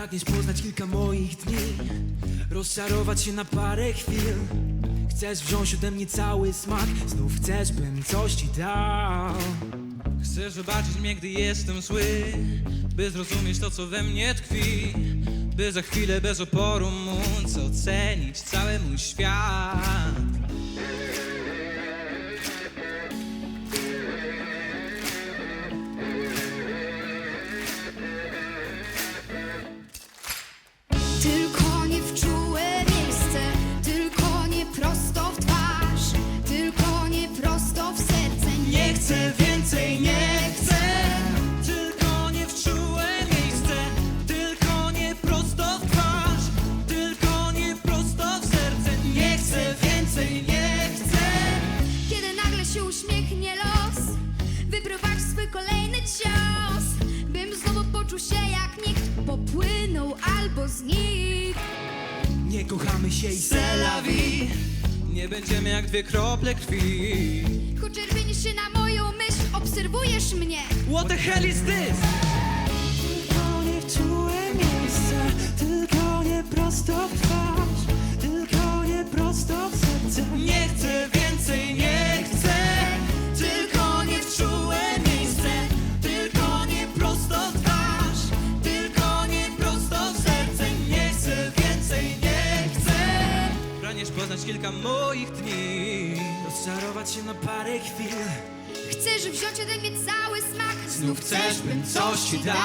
Pragniesz poznać kilka moich dni. Rozczarować się na parę chwil. Chcesz wziąć ode mnie cały smak. Znów chcesz, bym coś ci dał. Chcesz zobaczyć mnie, gdy jestem zły? By zrozumieć to, co we mnie tkwi. By za chwilę bez oporu móc ocenić cały mój świat popłynął albo znikł. Nie kochamy się i vie Nie będziemy jak dwie krople krwi Choć czerwienisz się na moją myśl, obserwujesz mnie. What the hell is this? Tylko nie w czułe miejsce Tylko nie prosto w kilka moich dni. Rozczarować się na parę chwil. Chcesz wziąć ode mnie cały smak, Znów chcesz, bym coś ci dał